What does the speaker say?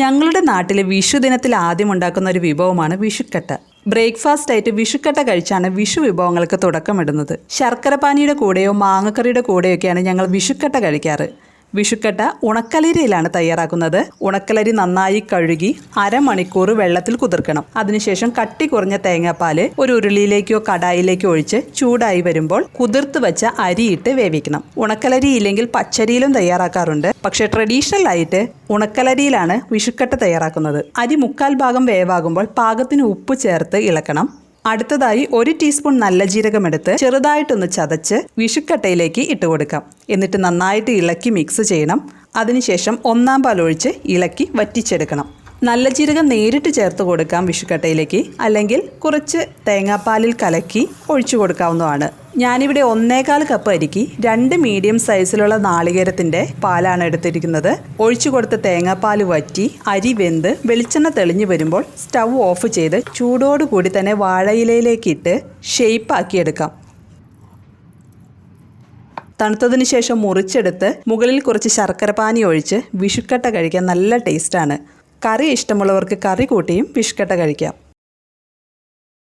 ഞങ്ങളുടെ നാട്ടിലെ വിഷു ദിനത്തിൽ ആദ്യം ഉണ്ടാക്കുന്ന ഒരു വിഭവമാണ് വിഷുക്കട്ട. ബ്രേക്ക്ഫാസ്റ്റ് ആയിട്ട് വിഷുക്കട്ട കഴിച്ചാണ് വിഷു വിഭവങ്ങൾക്ക് തുടക്കമിടുന്നത്. ശർക്കരപ്പാനിയുടെ കൂടെയോ മാങ്ങക്കറിയുടെ കൂടെയൊക്കെയാണ് ഞങ്ങൾ വിഷുക്കട്ട കഴിക്കാറ്. വിഷുക്കട്ട ഉണക്കലരിയിലാണ് തയ്യാറാക്കുന്നത്. ഉണക്കലരി നന്നായി കഴുകി അരമണിക്കൂർ വെള്ളത്തിൽ കുതിർക്കണം. അതിനുശേഷം കട്ടി കുറഞ്ഞ തേങ്ങാപ്പാൽ ഒരു ഉരുളിയിലേക്കോ കടായിലേക്കോ ഒഴിച്ച് ചൂടായി വരുമ്പോൾ കുതിർത്ത് വെച്ച അരിയിട്ട് വേവിക്കണം. ഉണക്കലരി ഇല്ലെങ്കിൽ പച്ചരിയിലും തയ്യാറാക്കാറുണ്ട്. പക്ഷെ ട്രഡീഷണൽ ആയിട്ട് ഉണക്കലരിയിലാണ് വിഷുക്കട്ട തയ്യാറാക്കുന്നത്. അരി മുക്കാൽ ഭാഗം വേവാകുമ്പോൾ പാകത്തിന് ഉപ്പ് ചേർത്ത് ഇളക്കണം. അടുത്തതായി ഒരു ടീസ്പൂൺ നല്ല ജീരകം എടുത്ത് ചെറുതായിട്ടൊന്ന് ചതച്ച് വിഷുക്കട്ടയിലേക്ക് ഇട്ട് കൊടുക്കാം. എന്നിട്ട് നന്നായിട്ട് ഇളക്കി മിക്സ് ചെയ്യണം. അതിനുശേഷം ഒന്നാം പാൽ ഒഴിച്ച് ഇളക്കി വറ്റിച്ചെടുക്കണം. നല്ല ജീരകം നേരിട്ട് ചേർത്ത് കൊടുക്കാം വിഷുക്കട്ടയിലേക്ക്. അല്ലെങ്കിൽ കുറച്ച് തേങ്ങാപ്പാലിൽ കലക്കി ഒഴിച്ചു കൊടുക്കാവുന്നതാണ്. ഞാനിവിടെ ഒന്നേകാൽ കപ്പ് അരിക്ക് രണ്ട് മീഡിയം സൈസിലുള്ള നാളികേരത്തിന്റെ പാലാണ് എടുത്തിരിക്കുന്നത്. ഒഴിച്ചു കൊടുത്ത തേങ്ങാപ്പാൽ വറ്റി അരി വെന്ത് വെളിച്ചെണ്ണ തെളിഞ്ഞു വരുമ്പോൾ സ്റ്റവ് ഓഫ് ചെയ്ത് ചൂടോടുകൂടി തന്നെ വാഴയിലയിലേക്ക് ഇട്ട് ഷെയ്പ്പാക്കിയെടുക്കാം തണുത്തതിന് ശേഷം മുറിച്ചെടുത്ത് മുകളിൽ കുറച്ച് ശർക്കര പാനി ഒഴിച്ച് വിഷുക്കട്ട കഴിക്കാൻ നല്ല ടേസ്റ്റാണ് കറി ഇഷ്ടമുള്ളവർക്ക് കറി കൂട്ടിയും വിഷുക്കട്ട കഴിക്കാം.